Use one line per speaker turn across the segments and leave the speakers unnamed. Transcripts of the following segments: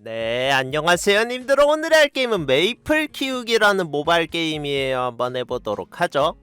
네, 안녕하세요, 님들. 오늘 할 게임은 메이플 키우기라는 모바일 게임이에요. 한번 해보도록 하죠.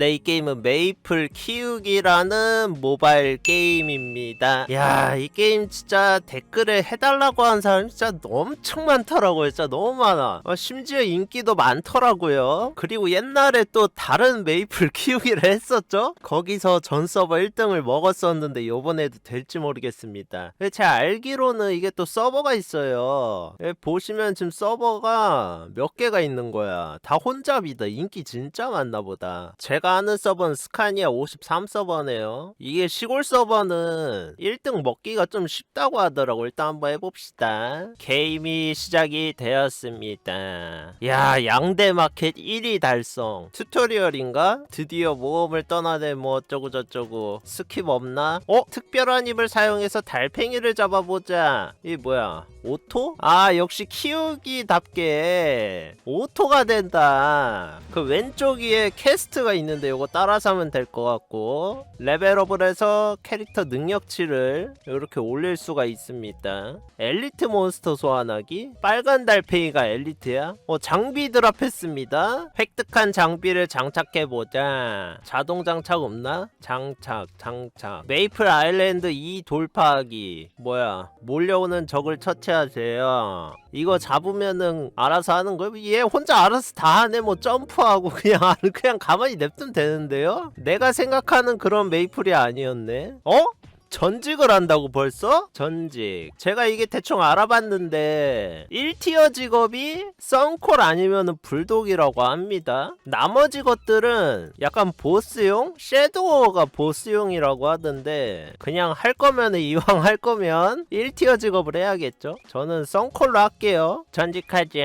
네, 이 게임은 메이플 키우기라는 모바일 게임입니다. 야, 이 게임 진짜 댓글에 해달라고 한 사람 진짜 엄청 많더라고요. 진짜 너무 많아. 어, 심지어 인기도 많더라고요. 그리고 옛날에 또 다른 메이플 키우기를 했었죠? 거기서 전 서버 1등을 먹었었는데 요번에도 될지 모르겠습니다. 제가 알기로는 이게 또 서버가 있어요. 예, 보시면 지금 서버가 몇 개가 있는 거야. 다 혼잡이다. 인기 진짜 많나 보다. 제가 아는 서버는 스카니아 53 서버네요. 이게 시골 서버는 1등 먹기가 좀 쉽다고 하더라고. 일단 한번 해봅시다. 게임이 시작이 되었습니다. 야, 양대 마켓 1위 달성. 튜토리얼인가? 드디어 모험을 떠나네 뭐 어쩌고 저쩌고. 스킵 없나? 어? 특별한 입을 사용해서 달팽이를 잡아보자. 이 뭐야? 오토? 아 역시 키우기답게 오토가 된다 그 왼쪽 위에 캐스트가 있는 데 요거 따라서 하면 될 것 같고 레벨업을 해서 캐릭터 능력치를 이렇게 올릴 수가 있습니다. 엘리트 몬스터 소환하기? 빨간 달팽이가 엘리트야? 어 장비 드랍했습니다. 획득한 장비를 장착해보자. 자동 장착 없나? 장착 장착. 메이플 아일랜드 2 돌파하기. 뭐야? 몰려오는 적을 처치하세요. 이거 잡으면은 알아서 하는 거예요? 얘 혼자 알아서 다 하네. 뭐 점프하고 그냥 그냥 가만히 냅 두면 되는데요? 내가 생각하는 그런 메이플이 아니었네 어? 전직을 한다고 벌써? 전직. 제가 이게 대충 알아봤는데 1티어 직업이 썬콜 아니면은 불독이라고 합니다. 나머지 것들은 약간 보스용? 섀도우가 보스용이라고 하던데 그냥 할 거면은 이왕 할 거면 1티어 직업을 해야겠죠? 저는 썬콜로 할게요. 전직하자.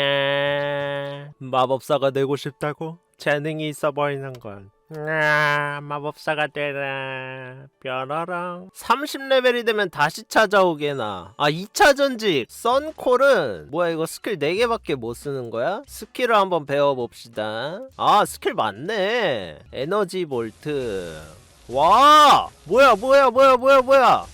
마법사가 되고 싶다고? 재능이 있어 보이는 건. 아, 마법사가 되라. 뾰로롱. 30레벨이 되면 다시 찾아오게나. 아, 2차 전직. 썬콜은 뭐야 이거 스킬 4개밖에 못 쓰는 거야? 스킬을 한번 배워봅시다. 아, 스킬 맞네. 에너지 볼트. 와! 뭐야, 뭐야, 뭐야, 뭐야, 뭐야.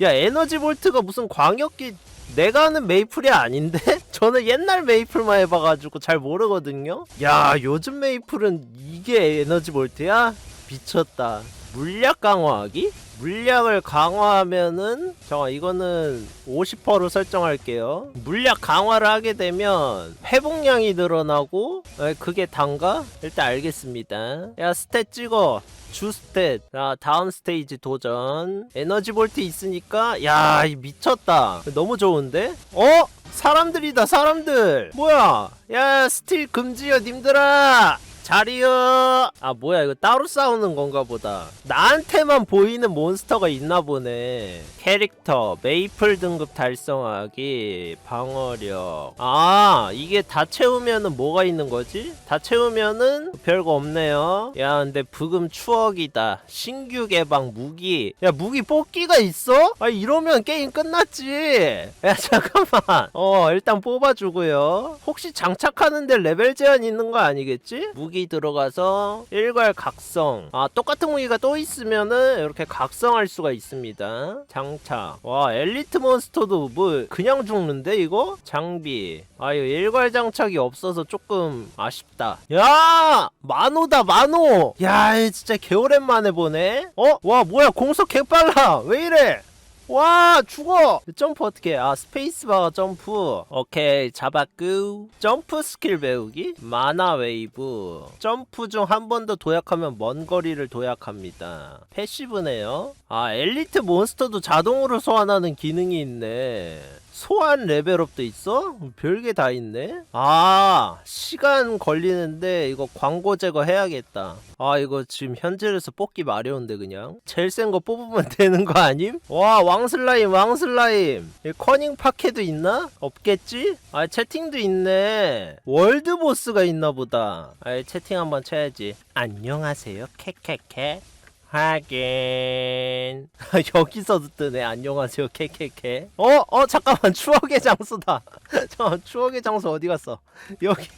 야, 에너지 볼트가 무슨 광역기 내가 아는 메이플이 아닌데? 저는 옛날 메이플만 해봐가지고 잘 모르거든요? 야, 요즘 메이플은 이게 에너지 볼트야? 미쳤다. 물약 강화하기? 물약을 강화하면은 잠깐 이거는 50%로 설정할게요. 물약 강화를 하게 되면 회복량이 늘어나고 에, 그게 단가? 일단 알겠습니다. 야 스탯 찍어. 주 스탯. 자 다음 스테이지 도전. 에너지 볼트 있으니까 야이 미쳤다. 너무 좋은데? 어? 사람들이다 사람들. 뭐야? 야 스틸 금지요 님들아. 자리요. 아 뭐야 이거 따로 싸우는 건가 보다. 나한테만 보이는 몬스터가 있나 보네. 캐릭터 메이플 등급 달성하기 방어력. 아 이게 다 채우면은 뭐가 있는 거지? 다 채우면은 별거 없네요. 야 근데 부금 추억이다. 신규 개방 무기. 야 무기 뽑기가 있어? 아 이러면 게임 끝났지. 야 잠깐만. 어 일단 뽑아주고요. 혹시 장착하는데 레벨 제한 있는 거 아니겠지? 무기 들어가서 일괄 각성. 아 똑같은 무기가 또 있으면은 이렇게 각성할 수가 있습니다. 장착. 와 엘리트 몬스터도 뭐 그냥 죽는데 이거? 장비. 아 이거 일괄 장착이 없어서 조금 아쉽다. 야 만호다 만호. 야 진짜 개오랜만에 보네. 어? 와 뭐야 공속 개빨라. 왜 이래? 와 죽어! 점프 어떻게 아 스페이스바가 점프. 오케이 잡았고. 점프 스킬 배우기? 마나 웨이브. 점프 중 한 번 더 도약하면 먼 거리를 도약합니다. 패시브네요. 아 엘리트 몬스터도 자동으로 소환하는 기능이 있네 소환 레벨업도 있어? 별게 다 있네? 아, 시간 걸리는데 이거 광고 제거 해야겠다. 아, 이거 지금 현질에서 뽑기 마려운데 그냥. 제일 센 거 뽑으면 되는 거 아님? 와, 왕슬라임, 왕슬라임. 이 커닝 파케도 있나? 없겠지? 아, 채팅도 있네. 월드 보스가 있나 보다. 아, 채팅 한번 쳐야지. 안녕하세요, 캐캐캐. 하긴. 여기서도 뜨네. 안녕하세요. 캐캐캐 어? 어 잠깐만. 추억의 장소다. 잠깐만. 추억의 장소 어디 갔어? 여기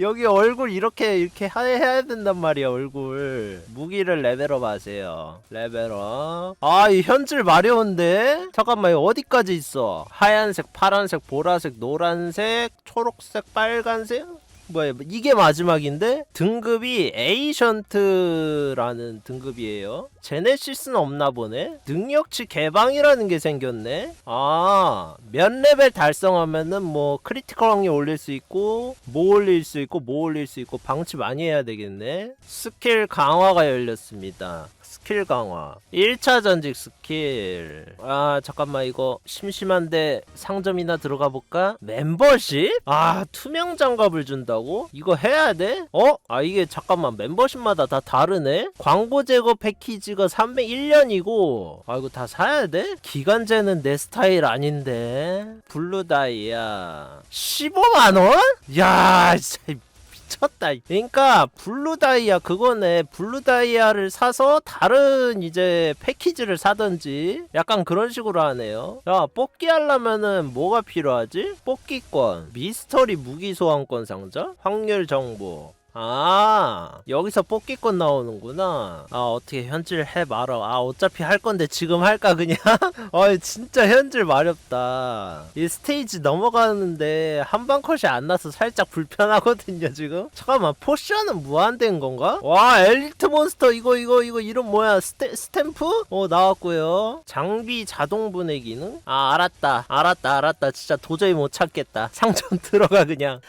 여기 얼굴 이렇게 이렇게 하- 해야 된단 말이야 얼굴. 무기를 레벨업 하세요. 레벨업. 아 이 현질 마려운데? 잠깐만 이거 어디까지 있어? 하얀색 파란색 보라색 노란색 초록색 빨간색 뭐야 이게 마지막인데? 등급이 에이션트라는 등급이에요. 제네시스는 없나 보네. 능력치 개방이라는 게 생겼네. 아 몇 레벨 달성하면은 뭐 크리티컬 확률 올릴 수 있고 뭐 올릴 수 있고 뭐 올릴 수 있고 방치 많이 해야 되겠네. 스킬 강화가 열렸습니다 스킬 강화. 1차 전직 스킬. 아 잠깐만 이거 심심한데 상점이나 들어가 볼까? 멤버십? 아 투명 장갑을 준다고? 이거 해야 돼? 어? 아 이게 잠깐만 멤버십마다 다 다르네? 광고 제거 패키지가 301년이고. 아 이거 다 사야 돼? 기간제는 내 스타일 아닌데. 블루 다이아. 15만원? 야 진짜 미쳤다. 그러니까 블루 다이아 그거네. 블루 다이아를 사서 다른 이제 패키지를 사든지 약간 그런 식으로 하네요. 야 뽑기 하려면은 뭐가 필요하지? 뽑기권, 미스터리 무기 소환권 상자, 확률 정보. 아 여기서 뽑기권 나오는구나. 아 어떻게 현질 해 말어 아 어차피 할 건데 지금 할까 그냥? 아 진짜 현질 마렵다. 이 스테이지 넘어가는데 한 방 컷이 안 나서 살짝 불편하거든요 지금? 잠깐만 포션은 무한대인 건가? 와 엘리트 몬스터 이거 이거 이거 이름 뭐야? 스태, 스탬프? 어 나왔고요. 장비 자동 분해 기능? 아 알았다. 알았다 알았다. 진짜 도저히 못 찾겠다. 상점 들어가 그냥.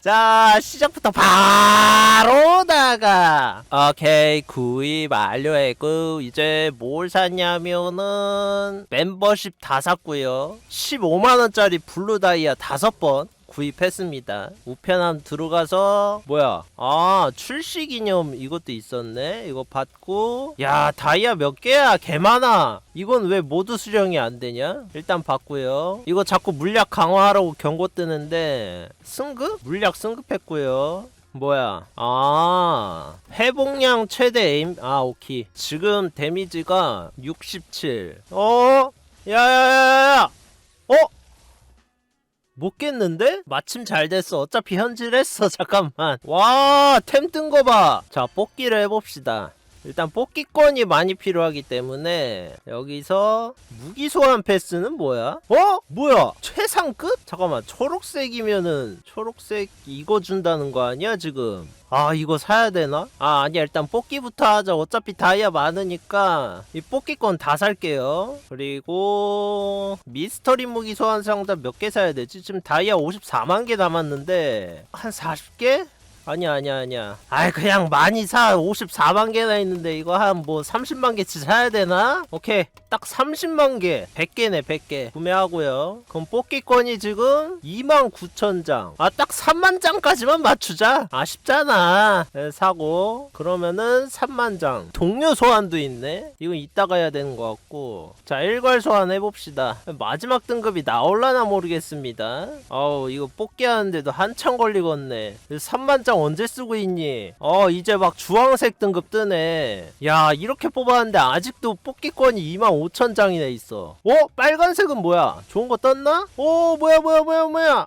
자 시작부터 바로다가 오케이 구입 완료했고 이제 뭘 샀냐면은 멤버십 다 샀고요 15만원짜리 블루 다이아 다섯 번 구입했습니다. 우편함 들어가서 뭐야? 아 출시 기념 이것도 있었네. 이거 받고 야 다이아 몇 개야? 개 많아. 이건 왜 모두 수령이 안 되냐? 일단 받고요. 이거 자꾸 물약 강화하라고 경고 뜨는데 승급? 물약 승급했고요. 뭐야? 아, 회복량 최대 에임. 아, 오케이. 지금 데미지가 67. 어? 야야야야야! 어? 못 깼는데? 마침 잘 됐어. 어차피 현질 했어. 잠깐만. 와, 템 뜬 거 봐. 자, 뽑기를 해봅시다. 일단 뽑기권이 많이 필요하기 때문에 여기서 무기 소환 패스는 뭐야? 어? 뭐야? 최상급? 잠깐만 초록색이면은 초록색 이거 준다는 거 아니야 지금? 아 이거 사야 되나? 아 아니야 일단 뽑기부터 하자 어차피 다이아 많으니까 이 뽑기권 다 살게요 그리고 미스터리 무기 소환 상자 몇 개 사야 되지? 지금 다이아 54만 개 남았는데 한 40개? 아니야 아니야 아니야. 아이 그냥 많이 사. 54만 개나 있는데 이거 한 뭐 30만 개치 사야 되나? 오케이. 딱 30만 개. 100개네 100개. 구매하고요. 그럼 뽑기권이 지금 2만 9천 장아 딱 3만 장까지만 맞추자. 아쉽잖아. 네, 사고. 그러면은 3만 장. 동료 소환도 있네. 이건 이따가 해야 되는 것 같고. 자 일괄 소환 해봅시다. 마지막 등급이 나올라나 모르겠습니다. 아우 이거 뽑기 하는데도 한참 걸리겠네. 3만 장 언제 쓰고 있니? 어 이제 막 주황색 등급 뜨네 야 이렇게 뽑았는데 아직도 뽑기권이 2만 5천 장이나 있어 어? 빨간색은 뭐야? 좋은 거 떴나? 오 뭐야 뭐야 뭐야 뭐야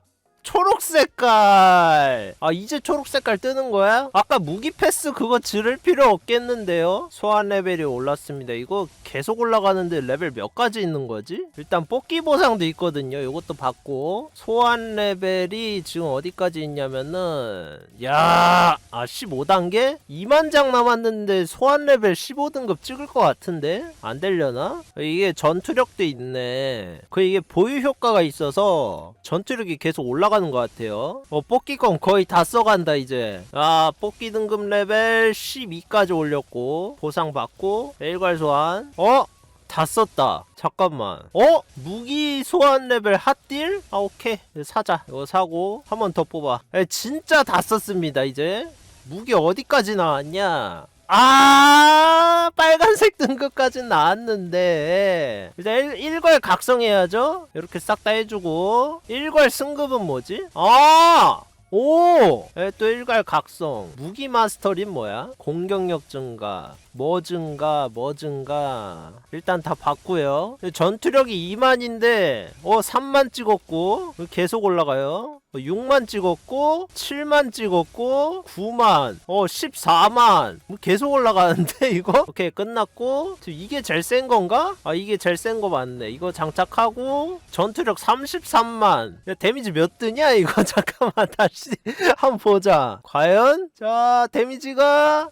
초록 색깔 아 이제 초록 색깔 뜨는 거야? 아까 무기 패스 그거 지를 필요 없겠는데요? 소환 레벨이 올랐습니다 이거 계속 올라가는데 레벨 몇 가지 있는 거지? 일단 뽑기 보상도 있거든요 이것도 받고 소환 레벨이 지금 어디까지 있냐면은 야, 아 15단계? 2만 장 남았는데 소환 레벨 15등급 찍을 것 같은데 안 되려나? 이게 전투력도 있네. 그 이게 보유 효과가 있어서 전투력이 계속 올라가 는 것 같아요. 어 뽑기권 거의 다 써간다 이제. 아 뽑기 등급 레벨 12까지 올렸고 보상 받고 일괄 소환. 어? 다 썼다. 잠깐만. 어? 무기 소환 레벨 핫딜? 아, 오케이. 사자. 이거 사고, 한 번 더 뽑아. 에, 진짜 다 썼습니다, 이제. 무기 어디까지 나왔냐? 아, 빨간색 등급까지 나왔는데. 일단 일, 일괄 각성해야죠? 이렇게 싹 다 해주고. 일괄 승급은 뭐지? 아! 오! 에, 또 일괄 각성. 무기 마스터린 뭐야? 공격력 증가. 뭐 증가 뭐 증가. 일단 다 봤고요. 전투력이 2만인데 어 3만 찍었고 계속 올라가요. 6만 찍었고 7만 찍었고 9만 어 14만. 뭐 계속 올라가는데 이거? 오케이 끝났고. 이게 제일 센 건가? 아 이게 제일 센 거 맞네. 이거 장착하고 전투력 33만. 야 데미지 몇 뜨냐 이거? 잠깐만 다시 한번 보자. 과연? 자 데미지가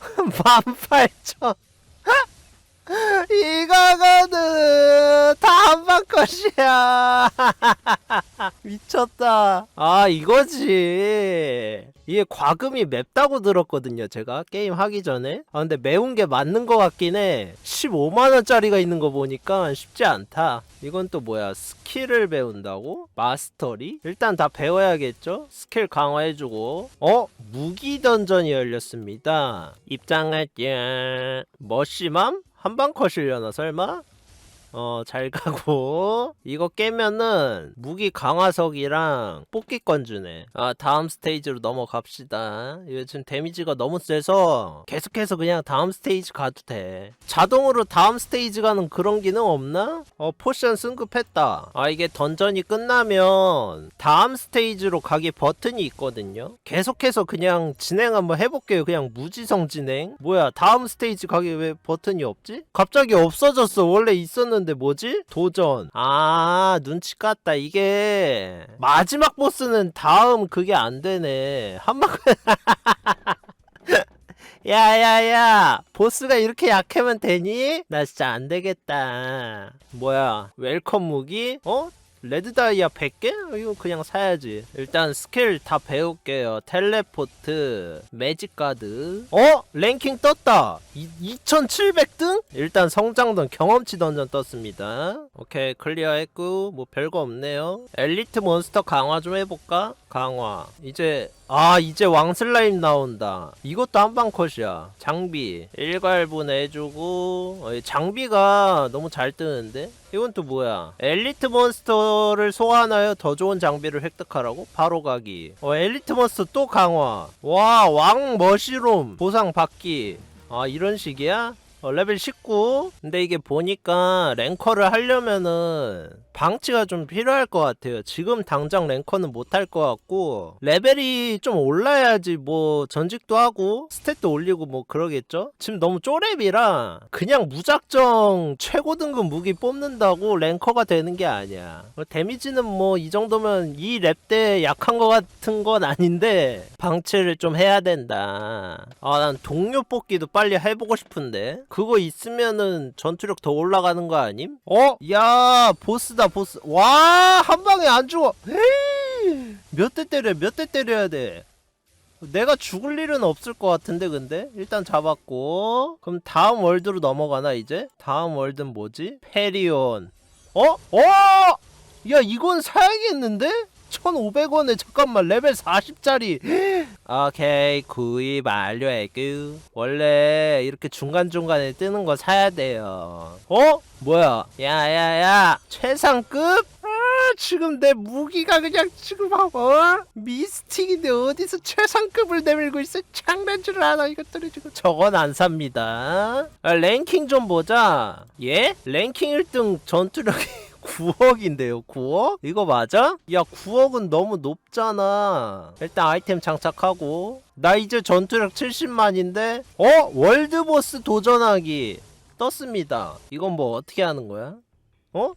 18,000 이거거든 다 한방 컷이야. 미쳤다. 아 이거지. 이게 과금이 맵다고 들었거든요 제가. 게임 하기 전에. 아 근데 매운 게 맞는 거 같긴 해. 15만원짜리가 있는 거 보니까 쉽지 않다. 이건 또 뭐야? 스킬을 배운다고? 마스터리? 일단 다 배워야겠죠? 스킬 강화해주고. 어? 무기 던전이 열렸습니다. 입장할게 머시맘? 한방 컷이려나 설마? 어, 잘 가고. 이거 깨면은 무기 강화석이랑 뽑기권 주네. 아, 다음 스테이지로 넘어갑시다. 이거 지금 데미지가 너무 세서 계속해서 그냥 다음 스테이지 가도 돼. 자동으로 다음 스테이지 가는 그런 기능 없나? 어, 포션 승급했다. 아, 이게 던전이 끝나면 다음 스테이지로 가기 버튼이 있거든요. 계속해서 그냥 진행 한번 해볼게요. 그냥 무지성 진행. 뭐야, 다음 스테이지 가기 왜 버튼이 없지? 갑자기 없어졌어. 원래 있었는데 뭐지? 도전. 아, 눈치 깠다. 이게 마지막 보스는 다음 그게 안 되네. 한방 야야야 보스가 이렇게 약하면 되니? 나 진짜 안 되겠다 뭐야 웰컴 무기? 어? 레드 다이아 100개? 이거 그냥 사야지. 일단 스킬 다 배울게요. 텔레포트, 매직 가드. 어? 랭킹 떴다. 2700등? 일단 성장던 경험치 던전 떴습니다. 오케이, 클리어 했고, 뭐 별거 없네요. 엘리트 몬스터 강화 좀 해볼까? 강화. 이제, 아, 이제 왕슬라임 나온다. 이것도 한방 컷이야. 장비. 일괄분 해주고, 어, 이 장비가 너무 잘 뜨는데? 이건 또 뭐야? 엘리트 몬스터를 소환하여 더 좋은 장비를 획득하라고? 바로 가기. 어, 엘리트 몬스터 또 강화. 와, 왕 머시룸 보상 받기. 아, 이런 식이야? 어, 레벨 19. 근데 이게 보니까 랭커를 하려면은 방치가 좀 필요할 것 같아요. 지금 당장 랭커는 못할 것 같고 레벨이 좀 올라야지 뭐 전직도 하고 스탯도 올리고 뭐 그러겠죠? 지금 너무 쪼렙이라 그냥 무작정 최고 등급 무기 뽑는다고 랭커가 되는 게 아니야. 뭐 데미지는 뭐 이 정도면 이 랩 때 약한 것 같은 건 아닌데 방치를 좀 해야 된다. 아 난 동료 뽑기도 빨리 해보고 싶은데 그거 있으면은 전투력 더 올라가는 거 아님? 어? 야 보스다 보스 와 한 방에 안 죽어 몇 대 때려 몇 대 때려야 돼 내가 죽을 일은 없을 것 같은데 근데 일단 잡았고 그럼 다음 월드로 넘어가나 이제 다음 월드는 뭐지 페리온 어? 어? 야 이건 사야겠는데? 1,500원에 잠깐만 레벨 40짜리. 오케이 구입 완료했고 원래 이렇게 중간중간에 뜨는 거 사야 돼요. 어? 뭐야? 야야야. 최상급? 아 지금 내 무기가 그냥 지금 어? 미스틱인데 어디서 최상급을 내밀고 있어? 장난질을 하나 이것들이 지금. 저건 안 삽니다. 아, 랭킹 좀 보자. 예? 랭킹 1등 전투력이 9억인데요 9억? 이거 맞아? 야 9억은 너무 높잖아 일단 아이템 장착하고 나 이제 전투력 70만인데 어? 월드보스 도전하기 떴습니다 이건 뭐 어떻게 하는 거야? 어?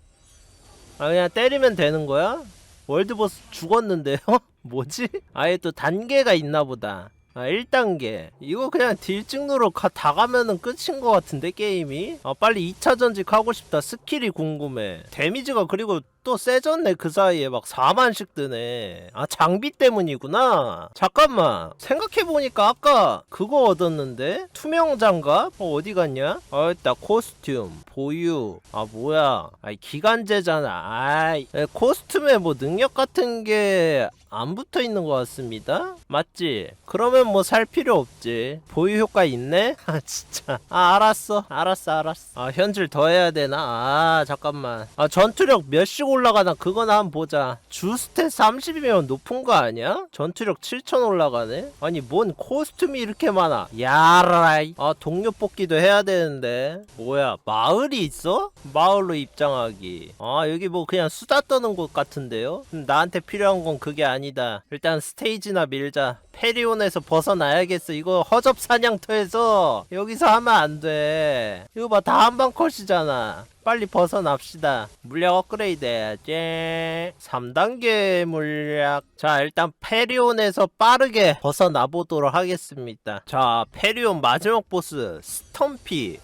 아 그냥 때리면 되는 거야? 월드보스 죽었는데요? 뭐지? 아예 또 단계가 있나 보다 아 1단계 이거 그냥 딜찍누로 가, 다 가면은 끝인 것 같은데 게임이? 아 빨리 2차 전직 하고 싶다. 스킬이 궁금해. 데미지가 그리고 또 세졌네 그 사이에 막 4만씩 뜨네. 아 장비 때문이구나. 잠깐만. 생각해보니까 아까 그거 얻었는데? 투명 장갑? 어 어디 갔냐? 아 있다 코스튬 보유. 아 뭐야. 아이 기간제잖아. 아이 에, 코스튬에 뭐 능력 같은 게 안 붙어 있는 것 같습니다. 맞지? 그러면 뭐 살 필요 없지. 보유 효과 있네? 아 진짜. 아 알았어. 알았어 알았어. 아 현질 더 해야 되나? 아 잠깐만. 아 전투력 몇씩 올라가나 그거나 한번 보자. 주스탯 30이면 높은 거 아니야? 전투력 7000 올라가네? 아니 뭔 코스튬이 이렇게 많아? 야라이. 아 동료 뽑기도 해야 되는데. 뭐야 마을이 있어? 마을로 입장하기. 아 여기 뭐 그냥 수다 떠는 곳 같은데요? 음, 나한테 필요한 건 그게 아니다. 일단 스테이지나 밀자. 페리온에서 벗어나야겠어. 이거 허접 사냥터에서. 여기서 하면 안돼. 이거 봐 다 한방 컷이잖아 빨리 벗어납시다. 물약 업그레이드 해야지. 3단계 물약. 자 일단 페리온에서 빠르게 벗어나 보도록 하겠습니다. 자 페리온 마지막 보스 스톰피.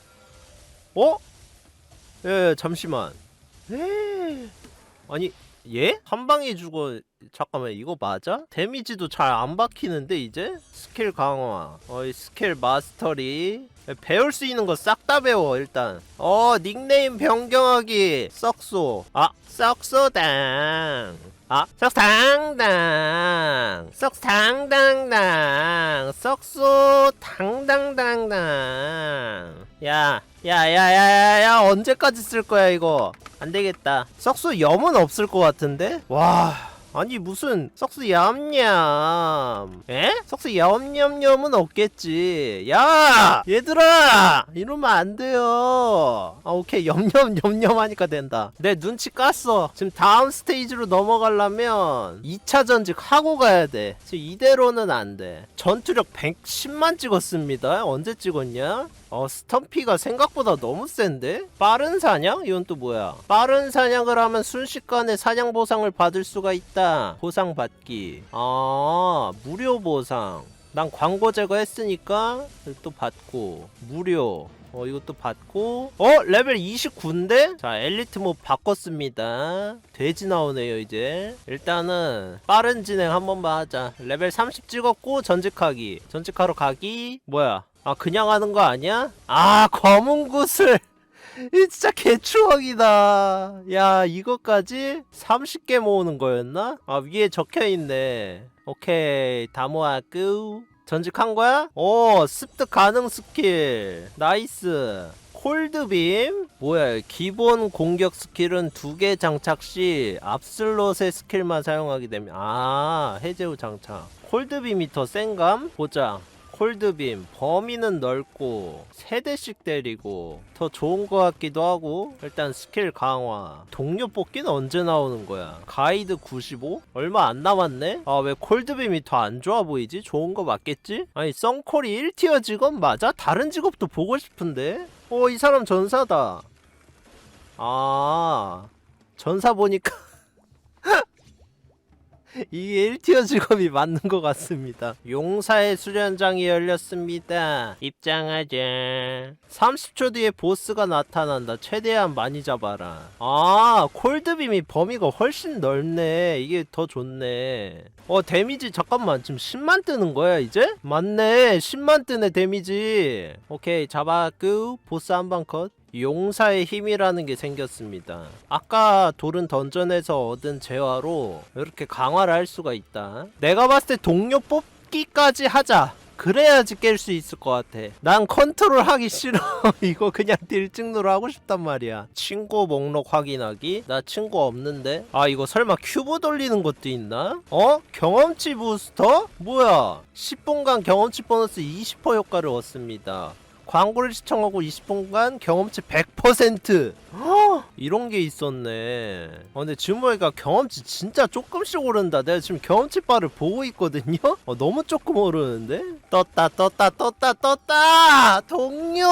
어? 예 잠시만. 에 아니 얘? 한 방에 죽어. 잠깐만 이거 맞아? 데미지도 잘 안 박히는데 이제? 스킬 강화. 어이 스킬 마스터리 배울 수 있는 거 싹 다 배워 일단. 어 닉네임 변경하기. 썩소. 아 썩소당. 아 썩당당. 썩당당당. 썩소 당당당당. 야 야야야야야 언제까지 쓸 거야 이거? 안 되겠다. 썩소 염은 없을 것 같은데? 와 아니 무슨 썩스 얌얌. 에? 썩스 얌얌얌은 없겠지. 야 얘들아! 이러면 안 돼요. 아 오케이. 염염염염 하니까 된다. 내 눈치 깠어. 지금 다음 스테이지로 넘어가려면 2차 전직 하고 가야 돼. 지금 이대로는 안돼. 전투력 110만 찍었습니다. 언제 찍었냐 어 스텀피가 생각보다 너무 센데? 빠른 사냥? 이건 또 뭐야? 빠른 사냥을 하면 순식간에 사냥 보상을 받을 수가 있다. 보상 받기. 아 무료 보상. 난 광고 제거했으니까 또 받고 무료. 어 이것도 받고 어 레벨 29인데 자 엘리트 모 바꿨습니다 돼지 나오네요 이제 일단은 빠른 진행 한 번만 하자 레벨 30 찍었고 전직하기 전직하러 가기 뭐야 아 그냥 하는 거 아니야? 아 검은 구슬. 이 진짜 개추억이다. 야 이거까지 30개 모으는 거였나? 아 위에 적혀있네. 오케이 다 모았고. 전직한 거야? 오 습득 가능 스킬. 나이스. 콜드빔. 뭐야 기본 공격 스킬은 두 개 장착 시 앞슬롯의 스킬만 사용하게 되면 아 해제 후 장착. 콜드빔이 더 센감? 보자 콜드빔 범위는 넓고 세 대씩 때리고 더 좋은 것 같기도 하고 일단 스킬 강화 동료 뽑기는 언제 나오는 거야 가이드 95? 얼마 안 남았네? 아 왜 콜드빔이 더 안 좋아 보이지? 좋은 거 맞겠지? 아니 썬콜이 1티어 직업 맞아? 다른 직업도 보고 싶은데? 어 이 사람 전사다 아 전사 보니까 이게 1티어 직업이 맞는 것 같습니다. 용사의 수련장이 열렸습니다. 입장하자. 30초 뒤에 보스가 나타난다. 최대한 많이 잡아라. 아, 콜드빔이 범위가 훨씬 넓네. 이게 더 좋네. 어, 데미지 잠깐만. 지금 10만 뜨는 거야, 이제? 맞네. 10만 뜨네, 데미지. 오케이, 잡았고. 보스 한 방 컷. 용사의 힘이라는 게 생겼습니다. 아까 돌은 던전에서 얻은 재화로 이렇게 강화를 할 수가 있다. 내가 봤을 때 동료 뽑기까지 하자. 그래야지 깰 수 있을 것 같아. 난 컨트롤 하기 싫어. 이거 그냥 딜찍누로 하고 싶단 말이야. 친구 목록 확인하기? 나 친구 없는데? 아, 이거 설마 큐브 돌리는 것도 있나? 어? 경험치 부스터? 뭐야? 10분간 경험치 보너스 20% 효과를 얻습니다. 광고를 시청하고 20분간 경험치 100% 허! 이런 게 있었네. 어, 근데 보니까 경험치 진짜 조금씩 오른다. 내가 지금 경험치 바를 보고 있거든요? 어, 너무 조금 오르는데? 떴다 떴다 떴다 떴다! 동료!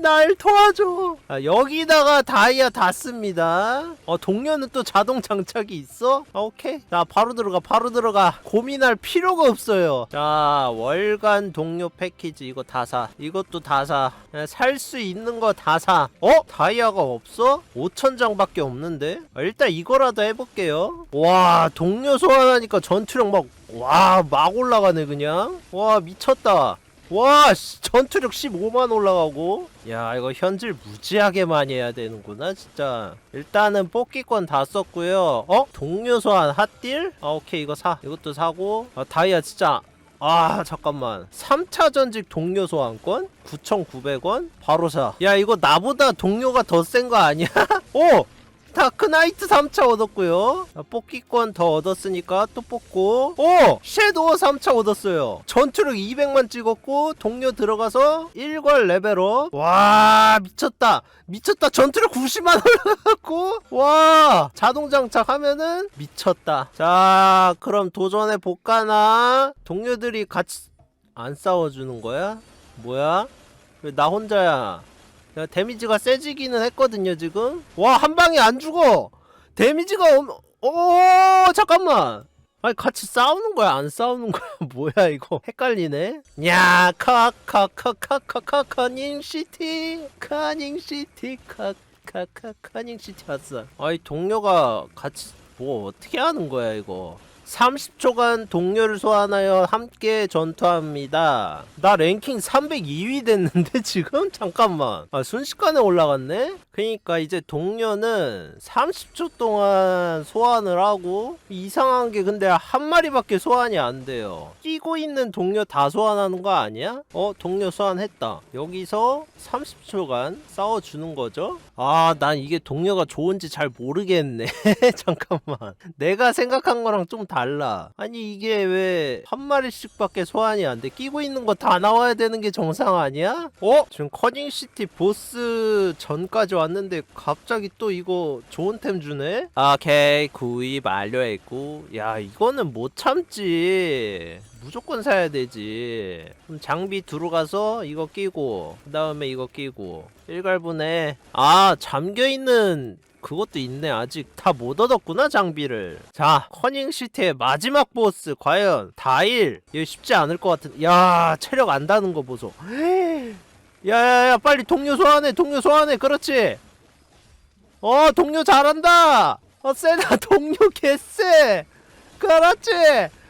날 도와줘! 아, 여기다가 다이아 다 씁니다. 어 동료는 또 자동 장착이 있어? 아, 오케이. 자 바로 들어가 바로 들어가. 고민할 필요가 없어요. 자 월간 동료 패키지 이거 다사. 이것도 다 사. 살 수 있는 거 다 사. 어? 다이아가 없어? 5천장밖에 없는데? 아, 일단 이거라도 해볼게요. 와 동료 소환하니까 전투력 막 와 막 올라가네 그냥. 와 미쳤다. 와 씨, 전투력 15만 올라가고. 야 이거 현질 무지하게 많이 해야 되는구나 진짜. 일단은 뽑기권 다 썼고요. 어? 동료 소환 핫딜? 아 오케이 이거 사. 이것도 사고. 아 다이아 진짜 아 잠깐만 3차 전직 동료 소환권 9,900원 바로 사야 이거 나보다 동료가 더 센 거 아니야? 오! 다크나이트 3차 얻었고요 자, 뽑기권 더 얻었으니까 또 뽑고 오! 섀도우 3차 얻었어요 전투력 200만 찍었고 동료 들어가서 1괄 레벨업 와 미쳤다 미쳤다 전투력 90만 올라갔고 와 자동 장착 하면은 미쳤다 자 그럼 도전해 볼까나 동료들이 같이 안 싸워주는 거야? 뭐야? 왜 나 혼자야? 야, 데미지가 세지기는 했거든요 지금. 와 한 방에 안 죽어. 데미지가 엄... 오 잠깐만. 아니 같이 싸우는 거야? 안 싸우는 거야? 뭐야 이거? 헷갈리네. 야 카카카카카카 커닝시티. 커닝시티 카카카 커닝시티 왔어. 아이 동료가 같이 뭐 어떻게 하는 거야 이거 30초간 동료를 소환하여 함께 전투합니다. 나 랭킹 302위 됐는데 지금? 잠깐만. 아 순식간에 올라갔네? 그니까 이제 동료는 30초 동안 소환을 하고 이상한 게 근데 한 마리밖에 소환이 안 돼요. 끼고 있는 동료 다 소환하는 거 아니야? 어 동료 소환했다. 여기서 30초간 싸워주는 거죠? 아 난 이게 동료가 좋은지 잘 모르겠네. 잠깐만. 내가 생각한 거랑 좀 달라. 아니 이게 왜 한 마리씩 밖에 소환이 안 돼? 끼고 있는 거 다 나와야 되는 게 정상 아니야? 어? 지금 커닝 시티 보스 전까지 왔는데 갑자기 또 이거 좋은 템 주네? 오케이 구입 완료했고 야 이거는 못 참지. 무조건 사야 되지. 그럼 장비 들어가서 이거 끼고 그 다음에 이거 끼고 일갈분에. 아 잠겨 있는 그것도 있네 아직. 다 못 얻었구나 장비를. 자 커닝시티의 마지막 보스 과연 다일. 이거 쉽지 않을 것 같은 야 체력 안다는 거 보소. 야야야 빨리 동료 소환해 동료 소환해 그렇지? 어 동료 잘한다! 어 세다 동료 개쎄! 그렇지?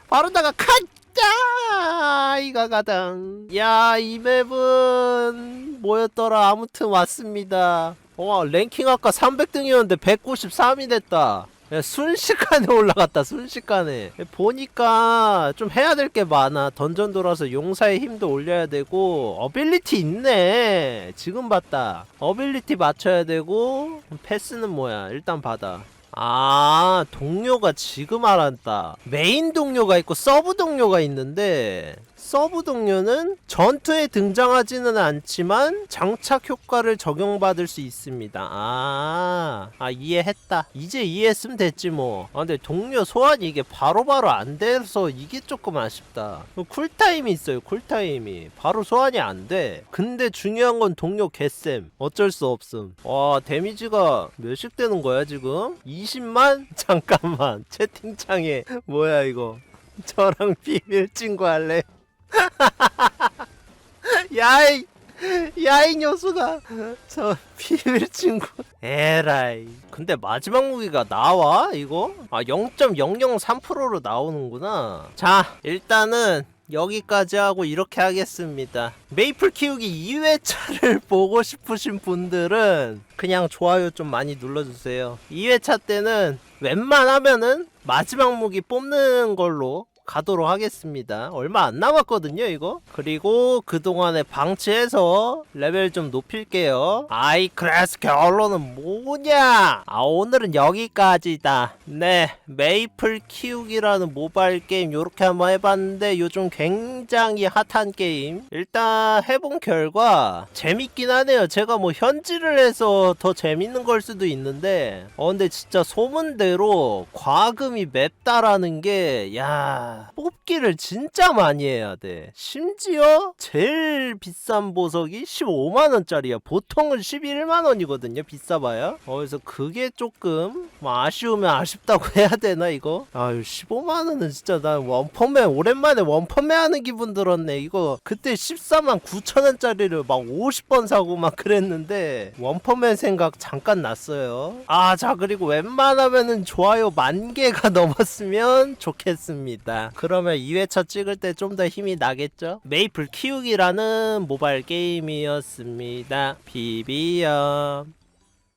바로 다가 칸 짜 이가 가당. 야 이 맵은 뭐였더라? 아무튼 왔습니다. 와 랭킹 아까 300등이었는데 193이 됐다. 야, 순식간에 올라갔다 순식간에. 보니까 좀 해야 될 게 많아. 던전 돌아서 용사의 힘도 올려야 되고 어빌리티 있네. 지금 봤다. 어빌리티 맞춰야 되고 패스는 뭐야? 일단 받아 아 동료가 지금 알았다. 메인 동료가 있고 서브 동료가 있는데 서브 동료는 전투에 등장하지는 않지만 장착 효과를 적용받을 수 있습니다. 아, 아 이해했다. 이제 이해했으면 됐지 뭐. 아, 근데 동료 소환이 이게 바로 바로 안 돼서 이게 조금 아쉽다. 쿨타임이 있어요 쿨타임이. 바로 소환이 안 돼. 근데 중요한 건 동료 개쌤 어쩔 수 없음. 와 데미지가 몇씩 되는 거야 지금? 20만? 잠깐만. 채팅창에 뭐야 이거? 저랑 비밀 친구 할래? 야이 야이 녀석아. 저 비밀 친구. 에라이. 근데 마지막 무기가 나와 이거? 아 0.003%로 나오는구나. 자 일단은 여기까지 하고 이렇게 하겠습니다. 메이플 키우기 2회차를 보고 싶으신 분들은 그냥 좋아요 좀 많이 눌러주세요. 2회차 때는 웬만하면은 마지막 무기 뽑는 걸로 가도록 하겠습니다. 얼마 안 남았거든요, 이거. 그리고 그동안에 방치해서 레벨 좀 높일게요. 아이, 그래서 결론은 뭐냐? 아, 오늘은 여기까지다. 네, 메이플 키우기라는 모바일 게임 요렇게 한번 해봤는데 요즘 굉장히 핫한 게임. 일단 해본 결과 재밌긴 하네요. 제가 뭐 현질을 해서 더 재밌는 걸 수도 있는데 어, 근데 진짜 소문대로 과금이 맵다라는 게, 야, 뽑기를 진짜 많이 해야 돼. 심지어 제일 비싼 보석이 15만원짜리야. 보통은 11만원이거든요. 비싸봐야. 어, 그래서 그게 조금 뭐 아쉬우면 아쉽다고 해야 되나, 이거? 아유, 15만원은 진짜 나 원펀맨, 오랜만에 원펀맨 하는 기분 들었네. 이거 그때 14만 9천원짜리를 막 50번 사고 막 그랬는데 원펀맨 생각 잠깐 났어요. 아, 자, 그리고 웬만하면은 좋아요 만 개가 넘었으면 좋겠습니다. 그러면 2회차 찍을 때 좀 더 힘이 나겠죠? 메이플 키우기라는 모바일 게임이었습니다. 비비엄.